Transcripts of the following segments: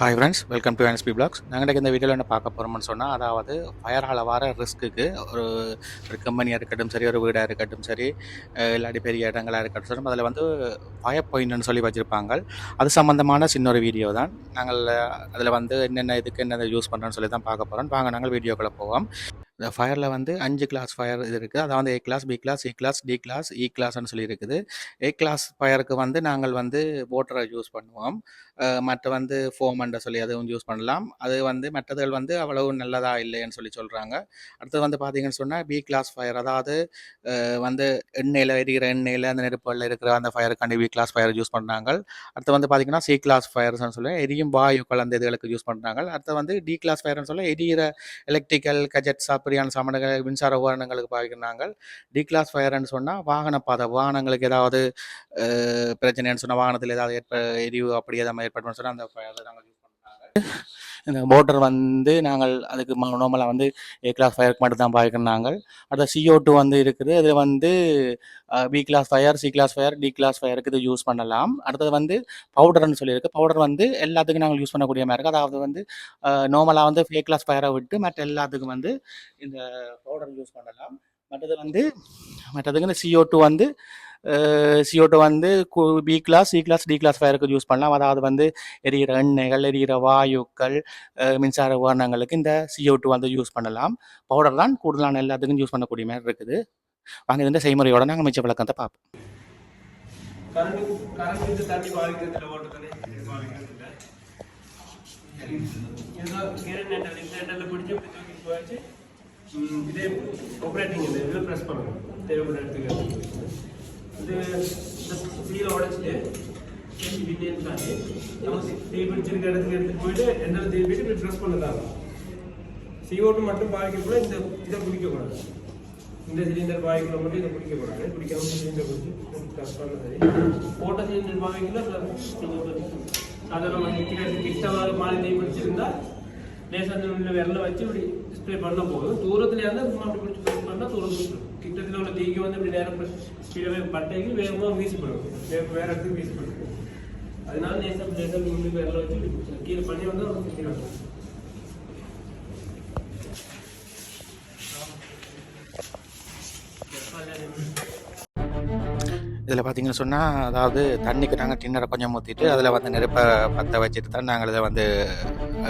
Hi friends welcome to NSP blogs நாங்கள் இந்த வீடியோவில் என்ன பார்க்க போகிறோம்னு சொன்னால் அதாவது ஃபயரால் வர ரிஸ்க்குக்கு ஒரு ஒரு கம்பெனியாக இருக்கட்டும் சரி ஒரு வீடாக இருக்கட்டும் சரி இல்லாட்டி பெரிய இடங்களாக இருக்கட்டும் சரி அதில் வந்து ஃபயர் பாயிண்ட்னு சொல்லி வச்சுருப்பாங்க. அது சம்மந்தமான சின்ன ஒரு வீடியோ தான். நாங்கள் அதில் வந்து என்னென்ன இதுக்கு என்னென்ன யூஸ் பண்ணுறோன்னு சொல்லி தான் பார்க்க போகிறோம் வாங்க நாங்கள் வீடியோக்குள்ளே போவோம். இந்த ஃபயரில் வந்து அஞ்சு கிளாஸ் ஃபயர் இது இருக்குது அதாவது A class B class C class D class E கிளாஸ்னு சொல்லி இருக்குது. ஏ கிளாஸ் ஃபயருக்கு வந்து நாங்கள் வந்து போட்டரை யூஸ் பண்ணுவோம். மற்ற வந்து ஃபோமண்டை சொல்லி அதுவும் யூஸ் பண்ணலாம். அது வந்து மற்றதுகள் வந்து அவ்வளவு நல்லதா இல்லைன்னு சொல்லி சொல்கிறாங்க அடுத்தது வந்து பார்த்தீங்கன்னு சொன்னால் பி கிளாஸ் ஃபயர் அதாவது வந்து எண்ணெயில் எரிகிற எண்ணெயில் அந்த நெருப்பில் இருக்கிற அந்த ஃபயருக்காண்டி பி கிளாஸ் ஃபயர் யூஸ் பண்ணுறாங்க அடுத்து வந்து பார்த்தீங்கன்னா சி கிளாஸ் ஃபயர்ஸ்னு சொல்லி எரியும் வாயுக்கள் அந்த இதுகளுக்கு யூஸ் பண்ணுறாங்க அடுத்து வந்து டி கிளாஸ் ஃபயர்னு சொல்லி எரிகிற எலக்ட்ரிக்கல் கஜெட் கஜெட்ஸ் அப்படியான சாமான்கள் மின்சார உபகரணங்களுக்கு பாய்க்கிறாங்க டி கிளாஸ் ஃபயர்னு சொன்னால் வாகன பாதை வாகனங்களுக்கு ஏதாவது பிரச்சனைன்னு சொன்னால் வாகனத்தில் ஏதாவது ஏற்ப எரிவு அப்படி ஏதாவது ஏற்பட்டுன்னு சொன்னால் அந்த ஃபயர் நாங்கள் யூஸ் பண்ணுறாங்க மோட்டர் வந்து நாங்கள் அதுக்கு நார்மலாக வந்து ஏ கிளாஸ் ஃபயருக்கு மட்டும் தான் நாங்கள். அடுத்த சிஓ டூ வந்து இருக்குது. அது வந்து B class fire C class fire D class ஃபயருக்கு இது யூஸ் பண்ணலாம். அடுத்தது வந்து பவுடர்னு சொல்லியிருக்கு. பவுடர் வந்து எல்லாத்துக்கும் நாங்கள் யூஸ் பண்ணக்கூடிய மாதிரி இருக்குது அதாவது வந்து நார்மலாக வந்து ஏ கிளாஸ் ஃபயரை விட்டு மற்ற எல்லாத்துக்கும் வந்து இந்த பவுடர் யூஸ் பண்ணலாம். மற்றது வந்து மற்றதுக்கு இந்த சிஓ டூ வந்து சிஓட்டோ வந்து B class C class D class ஃபயருக்கு use பண்ணலாம். அதாவது வந்து எரிகிற எண்ணெய்கள் எரிகிற வாயுக்கள் மின்சார உபகரணங்களுக்கு இந்த CO2 டூ வந்து யூஸ் பண்ணலாம். பவுடர் தான் கூடுதலான எல்லாத்துக்கும் யூஸ் பண்ணக்கூடிய மாதிரி இருக்குது. வாங்க இந்த செய்முறையோட நாங்கள் மிச்ச விளக்கத்தை பார்ப்போம். இதே ஆப்ரேட்டிங் இதில் ப்ரெஸ் பண்ணணும். இடத்துக்கு இது இந்த சீலை உடைச்சிட்டு செஞ்சு விட்டேன்னு தாண்டி நமக்கு தீ பிடிச்சிருக்க இடத்துக்கு எடுத்துட்டு போயிட்டு என்ன தீ போயிட்டு இப்படி ட்ரெஸ் பண்ணதாகும் சிஓட்டு மட்டும் பாதிக்கக்கூட இந்த இதை பிடிக்கக்கூடாது இந்த சிலிண்டர் பாதிக்குள்ள மட்டும் இதை பிடிக்கக்கூடாது பிடிக்காம சிலிண்டர் பிடிச்சி ப்ரெஸ் பண்ண சரி போட்ட சிலிண்டர் பாய்க்குள்ள சாதாரண நிற்கிறதுக்கு கிட்ட மாறி நெய் பிடிச்சிருந்தா லேசாக உள்ள விரல வச்சு இப்படி ஸ்ப்ரே பண்ண போதும். தூரத்துல இருந்தால் சும்மா அப்படி பிடிச்சி கிட்டத்தில் இங்கே வந்து இப்படி நேரம் ஸ்பீடாக பட்டைக்கு வேகமாக வீசி வீசப்படும் வேற வேறு இடத்துக்கு வீசி வீசப்படும் அதனால நேசம் நேசம் உள்ள விரல வச்சு கீழே பண்ணி வந்து அவங்க சுற்றிடுவாங்க Thank you. இதில் பார்த்தீங்கன்னு சொன்னால் அதாவது தண்ணிக்கு நாங்கள் டின்னரை கொஞ்சம் ஊற்றிட்டு அதில் வந்து நெருப்பை பற்ற வச்சுட்டு தான் நாங்கள் இதை வந்து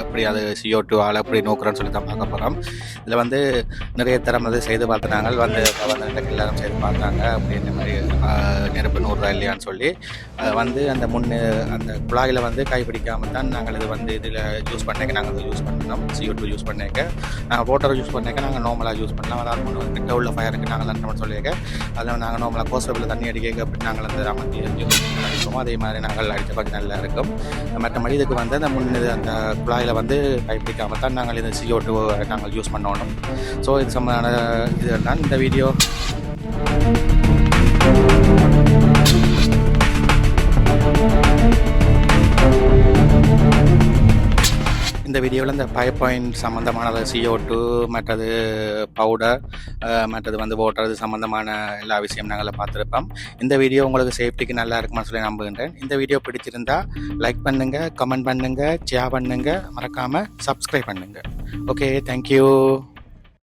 எப்படி அது சிஓ டூ ஆள் எப்படி நோக்குறோன்னு சொல்லி தான் பார்க்க போகிறோம் இதில் வந்து நிறைய தரம் வந்து செய்து பார்த்து நாங்கள் வந்து வந்து எல்லாரும் செய்து பார்த்தாங்க. அப்படின்ற மாதிரி நெருப்பு நூறுரூவா இல்லையான்னு சொல்லி அதை வந்து அந்த முன்னு அந்த குழாயில் வந்து கைப்பிடிக்காமல் தான் நாங்கள் இது வந்து இதில் யூஸ் பண்ணிக்க நாங்கள் அதை யூஸ் பண்ணோம் சிஓ டூ யூஸ் பண்ணிக்க. நாங்கள் வாட்டர் யூஸ் பண்ணிக்க நாங்கள் நார்மலாக யூஸ் பண்ணலாம். அதாவது கிட்ட உள்ள ஃபயருக்கு நாங்கள் என்ன சொல்லியிருக்க அதில் நாங்கள் நார்மலாக கோஸ்டபிள் தண்ணி அடிக்க நாங்கள் வந்து அமர்த்தி அடிப்போம் அதே மாதிரி நாங்கள் அடித்த பக்கம் நல்லா இருக்கும். மற்றபடி இதுக்கு வந்து அந்த முன் அந்த குழாயில் வந்து கைப்பிடிக்காமல் தான் நாங்கள் இந்த சிஓ டூ நாங்கள் யூஸ் பண்ணணும். ஸோ இது சம்பந்தமான இது தான் இந்த வீடியோ இந்த வீடியோவில் இந்த ஃபைவ் பாயிண்ட் சம்மந்தமானது சிஓ டூ மற்றது பவுடர் மற்றது வந்து ஓட்டுறது சம்மந்தமான எல்லா விஷயம் நாங்கள் பார்த்துருப்போம். இந்த வீடியோ உங்களுக்கு சேஃப்டிக்கு நல்லா இருக்குமான்னு சொல்லி நம்புகின்றேன். இந்த வீடியோ பிடிச்சிருந்தா லைக் பண்ணுங்கள் கமெண்ட் பண்ணுங்கள் ஷேர் பண்ணுங்கள் மறக்காமல் சப்ஸ்கிரைப் பண்ணுங்கள் ஓகே தேங்க்யூ